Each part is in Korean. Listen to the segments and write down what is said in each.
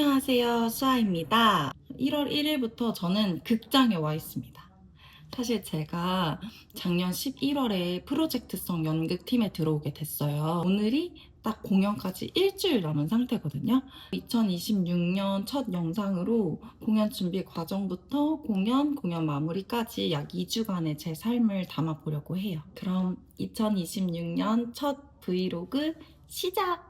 안녕하세요. 수아입니다. 1월 1일부터 저는 극장에 와 있습니다. 사실 제가 작년 11월에 프로젝트성 연극팀에 들어오게 됐어요. 오늘이 딱 공연까지 일주일 남은 상태거든요. 2026년 첫 영상으로 공연 준비 과정부터 공연, 공연 마무리까지 약 2주간의 제 삶을 담아보려고 해요. 그럼 2026년 첫 브이로그 시작!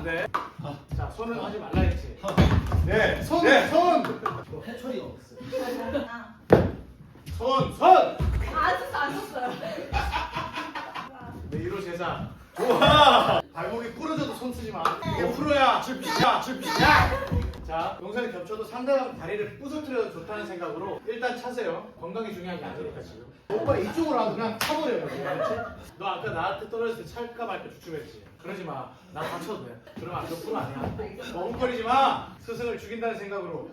안 돼. 자, 손은 하지 말라 했지. 네, 손, 네. 손! 해철이 없어. 손, 손! 안 썼어 안 썼어요. 네, 1호 제자. 좋아. 발목이 부러져도 손 쓰지 마. 이거 프로야. 줄비야, 줄비야. 자, 용선이 겹쳐도 상대방 다리를 부서뜨려도 좋다는 생각으로 일단 차세요. 건강이 중요한 게 아니니까 지금. 오빠 이쪽으로 와서 그냥 차버려요. 알았지? 너 아까 나한테 떨어졌을 때 찰까 말까 주춤했지? 그러지 마. 나 다쳐도 돼. 그러면 안 프로 아니야. 멍거리지 마. 스승을 죽인다는 생각으로.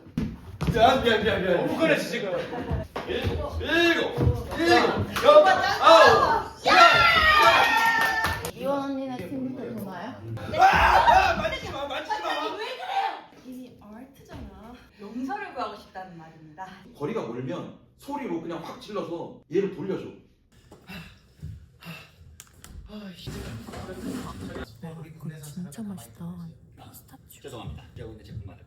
미안, 미안, 미안, 미안. 멍거리지 지금. 일곱, 일곱, 일곱, 여덟, 아홉. 이원 언니네 팀부터 보나요? 아, 만지지 마, 만지지 마. 이 아트잖아. 용서를 구하고 싶다는 말입니다. 거리가 멀면 소리로 그냥 확 질러서 얘를 돌려줘. 진짜 맛있다. 죄송합니다. 여기 있는 제품만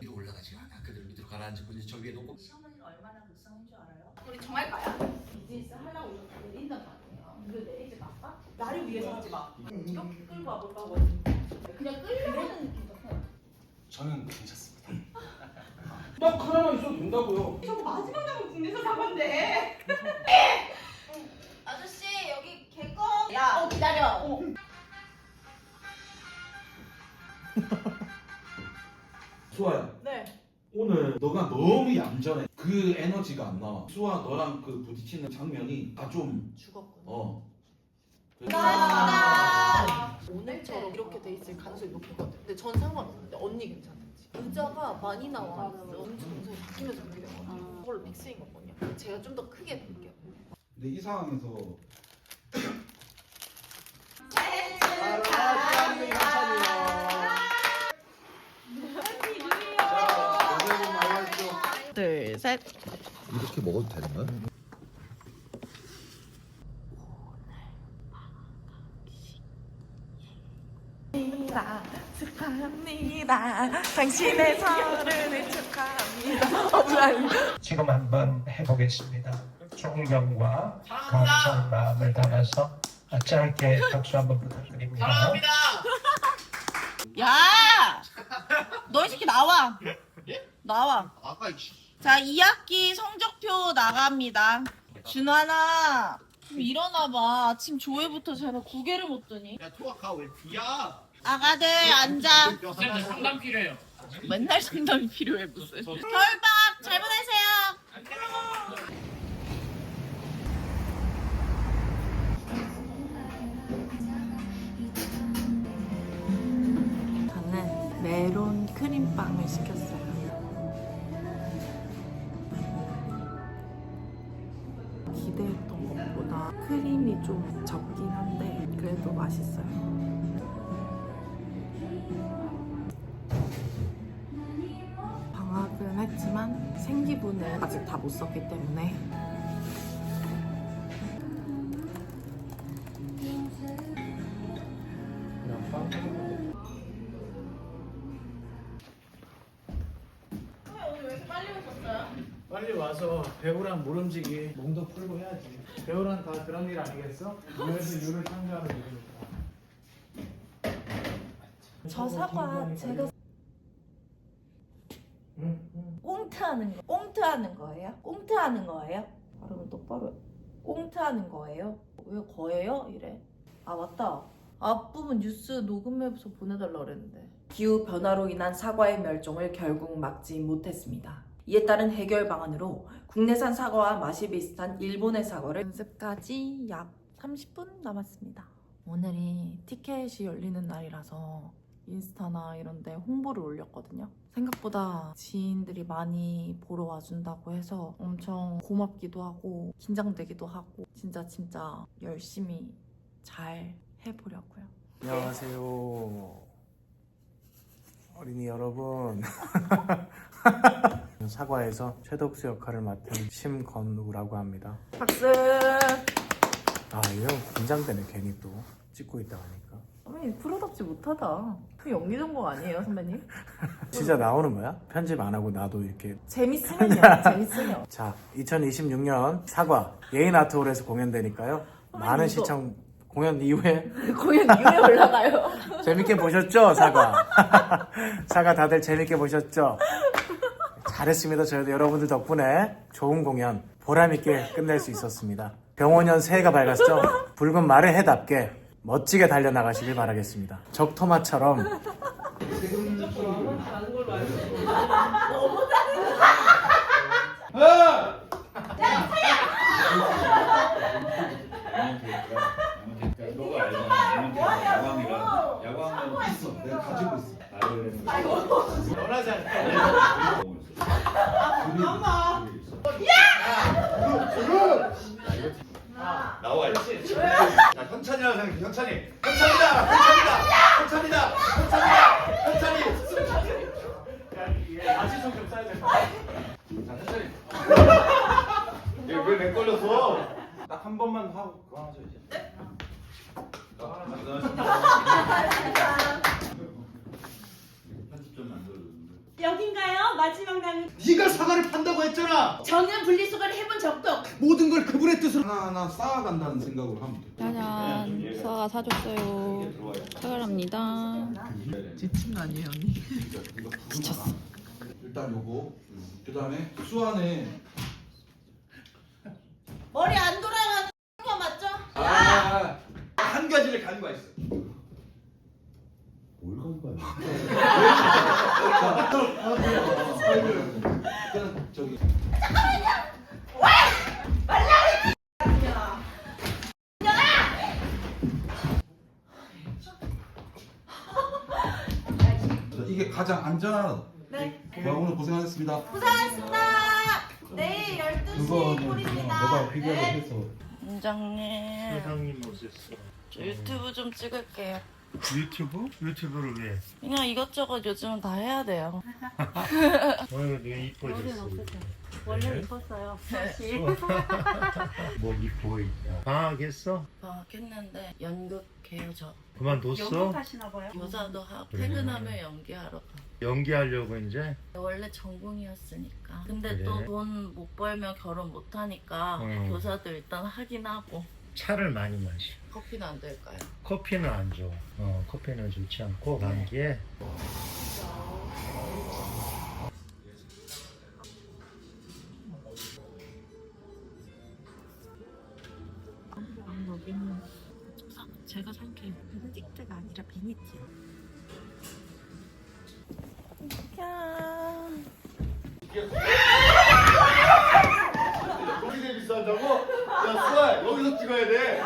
위로 올라가지가 않아. 그대로 밑으로 가라앉고 이제 저 위에 놓고 시어머니가 얼마나 불쌍한 줄 알아요? 우리 가야? 비즈니스 하려고 나를 위해서 하지 마. 이렇게 끌고 와볼까? 그냥 끌려가는 느낌 같아. 저는 괜찮습니다. 딱 하나만 있어도 된다고요. 저거 마지막 남은 국내산 사과인데. 아저씨 여기 개껌. 야, 어 기다려. 어. 수아야, 네. 오늘 너가 너무 얌전해. 그 에너지가 안 나와. 수아 너랑 그 부딪히는 장면이 다 좀 죽었군. 어. 감사합니다. 오늘처럼 이렇게 돼 있을 가능성이 높거든. 근데 전 상관없는데 언니 괜찮은지. 의자가 많이 나와. 엄청 동선이 바뀌면서 그렇게 되거든요. 그걸로 픽스인 거거든요. 제가 좀 더 크게 볼게요. 근데 이 상황에서 둘, 셋. 이렇게 먹어도 되는 거야? 축하합니다. 당신의 서른을 축하합니다. 어, 뭐야. 지금 한번 해보겠습니다. 존경과 감사한 마음을 담아서 짧게 박수 한번 부탁드립니다. 야! 너 이 새끼 나와. 나와. 자, 2학기 성적표 나갑니다. 준환아, 좀 일어나봐. 아침 조회부터 제가 고개를 못 드니. 야 토아카 왜 비야? 아가들 앉아. 상담 필요해요. 맨날 상담이 필요해 무슨. 겨울방학 잘 보내세요. 저는 메론 크림빵을 시켰어요. 기대했던 것보다 크림이 좀 적긴 한데 그래도 맛있어요. 생기부는 아직 다 못 썼기 때문에 빨리 와서 배우랑 모름지기 몸도 풀고 해야지. 배우랑 다 그런 일 아니겠어? 유에서 유를 창조하는 일이니까. 저 사과 제가 응, 응. 꽁트하는 거 꽁트하는 거예요? 꽁트하는 거예요? 발음을 똑바로 해. 꽁트하는 거예요? 왜 거예요? 이래 아 맞다 앞부분 뉴스 녹음해서 보내달라 그랬는데 기후 변화로 인한 사과의 멸종을 결국 막지 못했습니다. 이에 따른 해결 방안으로 국내산 사과와 맛이 비슷한 일본의 사과를 연습까지 약 30분 남았습니다. 오늘이 티켓이 열리는 날이라서 인스타나 이런 데 홍보를 올렸거든요. 생각보다 지인들이 많이 보러 와준다고 해서 엄청 고맙기도 하고 긴장되기도 하고 진짜 진짜 열심히 잘 해보려고요. 안녕하세요. 어린이 여러분. 사과에서 최덕수 역할을 맡은 심건우라고 합니다. 박수! 아, 이런 긴장되네, 괜히 또. 찍고 있다 보니까. 선배님 프로답지 못하다. 그 연기 전공 아니에요 선배님? 진짜 나오는 거야? 편집 안 하고 나도 이렇게. 재밌으면요. 재밌으면. 자, 2026년 사과 예인 아트홀에서 공연되니까요. 많은 이거- 시청 공연 이후에 공연 이후에 올라가요. 재밌게 보셨죠, 사과? 사과 다들 재밌게 보셨죠? 잘했습니다. 저희도 여러분들 덕분에 좋은 공연 보람있게 끝낼 수 있었습니다. 병원년 새해가 밝았죠? 붉은 말의 해답게 멋지게 달려나가시길 바라겠습니다. 적토마처럼. 야 나와 있지. 자, 현찬이라고 생각해, 현찬이. 현찬이다! 현찬이다! 현찬이다! 현찬이다! 현찬이! 될것 같아. 자, 현찬이. 얘왜내 걸렸어? 딱 한 번만 하고 그만하죠 이제. 편집 좀 여긴가요? 마지막 남 네가 사과를 판다고 했잖아! 저는 분리수거를 해본 적도 없고 모든 걸 그분의 뜻으로 하나하나 쌓아간다는 생각으로 하면 돼. 짜잔, 수아가 사줬어요. 사과랍니다. 지친 아니에요 언니? 지쳤어. 일단 요거. 그 다음에 수안에 머리 안 돌아가는 거 맞죠? 아, 한 가지를 간과했어. 뭘 간거야? 일단 저기 이게 가장 안전한. 네. 자, 오늘 고생하셨습니다. 고생하셨습니다. 내일 12시 콜입니다. 너가 피규어를 네. 해서 원장님, 사장님 오셨어. 저 유튜브 좀 찍을게요. 유튜브? 유튜브를 왜? 그냥 이것저것 요즘은 다 해야 돼요. 오늘 되게 이뻐졌어. 원래 이뻤어요. 뭐 이뻐 있다. 방학했어? 방학했는데 연극해요 저. 그만뒀어? 교사도 하고 그래. 퇴근하면 연기하러 가. 연기하려고 이제? 원래 전공이었으니까. 근데 그래. 또돈 못 벌면 결혼 못 하니까 음. 교사도 일단 하긴 하고 차를 많이 마셔. 커피는 안 될까요? 커피는 안 좋아. 어, 커피는 좋지 않고 감기에 여기는 사- 제가 산게 베네딕트가 아니라 베니지요. 야. 여기 제일 비싼다고? 야, 수아, 여기서 찍어야 돼.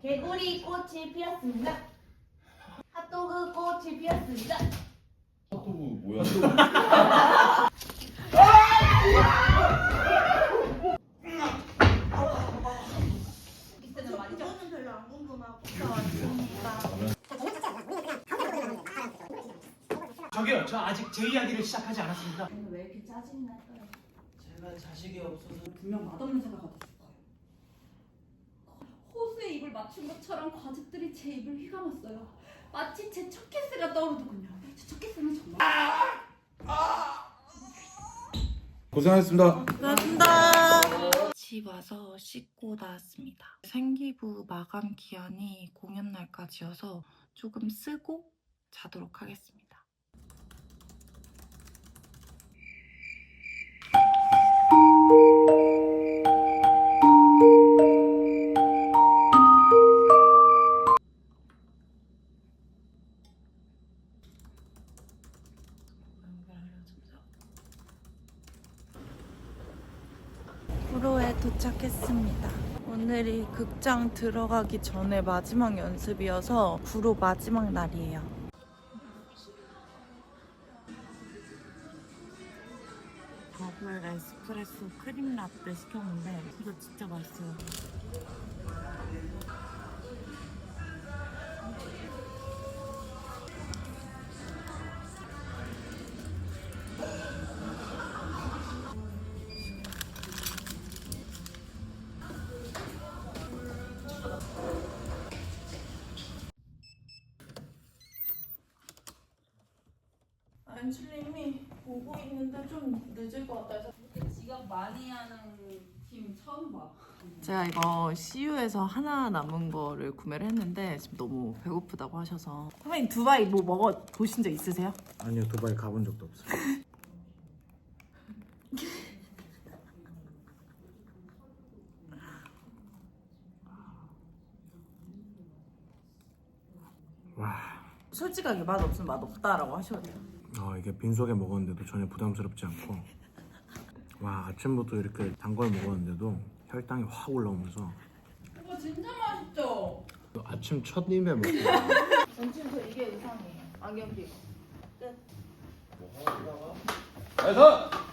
개구리 꽃이 피었습니다. 핫도그 꽃이 피었습니다. 핫도그 뭐야? 저는 별로 안 궁금하고. 저기요, 저 아직 제 이야기를 시작하지 않았습니다. 왜 이렇게 짜증이 날까요? 제가 자식이 없어서 분명 맛없는 생각가 됐을 거예요. 호수에 입을 맞춘 것처럼 과즙들이 제 입을 휘감았어요. 마치 제 첫 키스가 떠오르더군요. 제 첫 키스는 정말 고생하셨습니다. 고맙습니다. 집 와서 씻고 나왔습니다. 생기부 마감 기한이 공연 날까지여서 조금 쓰고 자도록 하겠습니다. 도착했습니다. 오늘이 극장 들어가기 전에 마지막 연습이어서 구로 마지막 날이에요. 더블 에스프레소 크림 라떼 시켰는데 이거 진짜 맛있어요. 안출님이 보고 있는데 좀 늦을 것 같아서 지각 많이 하는 팀 처음 봐. 제가 이거 CU에서 하나 남은 거를 구매를 했는데 지금 너무 배고프다고 하셔서 선배님 두바이 뭐 먹어 보신 적 있으세요? 아니요 두바이 가본 적도 없어요. 와, 솔직하게 맛 없으면 맛 없다라고 하셔야 돼요. 아 이게 빈속에 먹었는데도 전혀 부담스럽지 않고 와 아침부터 이렇게 단 걸 먹었는데도 혈당이 확 올라오면서 이거 진짜 맛있죠? 아침 첫 입에 먹고 전체에서 이게 의상이에요. 안경 끼고. 나이스!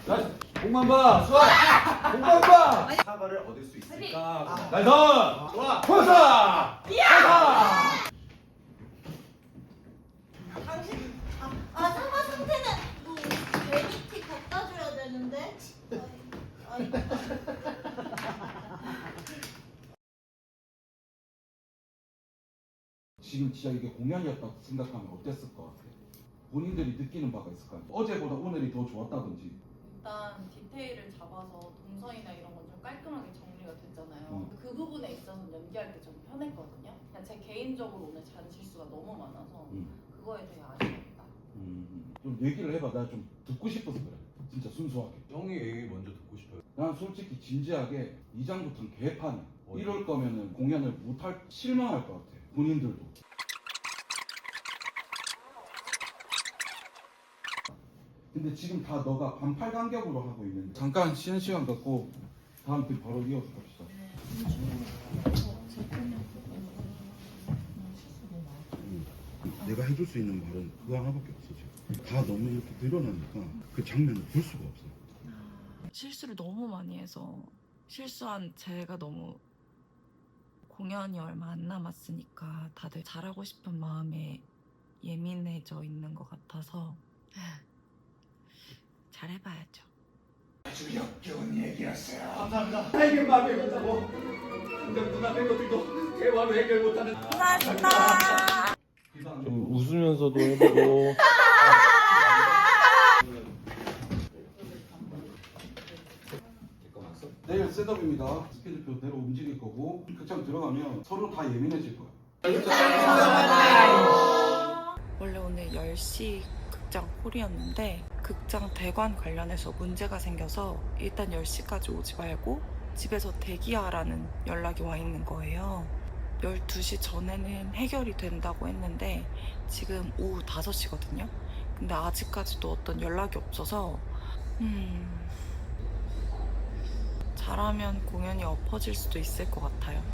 나이스! 공만 봐! 수아! 공만 봐! 사과를 얻을 수 있을까? 나이스! 좋아! 포사! 당신 아, 아 사과 상태는 뭐 베니티 갖다 줘야 되는데. 아이, 아이. 지금 진짜 이게 공연이었다고 생각하면 어땠을 것 같아? 본인들이 느끼는 바가 있을 거 아니야? 어제보다 오늘이 더 좋았다든지 일단 디테일을 잡아서 동선이나 이런 건 좀 깔끔하게 정리가 됐잖아요. 음. 그 부분에 있어서 연기할 때 좀 편했거든요. 그냥 제 개인적으로 오늘 잔 실수가 너무 많아서 음. 그거에 되게 아쉬웠다. 음, 좀 얘기를 해봐 나 좀 듣고 싶어서 그래 진짜 순수하게 형이 얘기 먼저 듣고 싶어요. 난 솔직히 진지하게 이 장부터는 개판이야 어, 이럴 거면은 공연을 못할 실망할 것 같아 본인들도. 근데 지금 다 너가 반팔 간격으로 하고 있는데. 잠깐 쉬는 시간 갖고 다음 편 바로 이어서 갑시다. 내가 해줄 수 있는 말은 그거 하나밖에 없어 지금. 다 너무 이렇게 드러나니까 그 장면을 볼 수가 없어. 실수를 너무 많이 해서 실수한 제가 너무 공연이 얼마 안 남았으니까 다들 잘하고 싶은 마음에 예민해져 있는 것 같아서 잘해봐야죠. 아주 역겨운 얘기였어요. 감사합니다. 나에게 마음이 없다고 근데 눈앞의 것들도 대화로 해결 못하는. 좀 웃으면서도 해보고 내일 셋업입니다 스케줄표 대로 움직일 거고 극장 들어가면 서로 다 예민해질 거야 원래 오늘 10시 극장 콜이었는데 극장 대관 관련해서 문제가 생겨서 일단 10시까지 오지 말고 집에서 대기하라는 연락이 와 있는 거예요. 12시 전에는 해결이 된다고 했는데 지금 오후 5시거든요. 근데 아직까지도 어떤 연락이 없어서 음 잘하면 공연이 엎어질 수도 있을 것 같아요.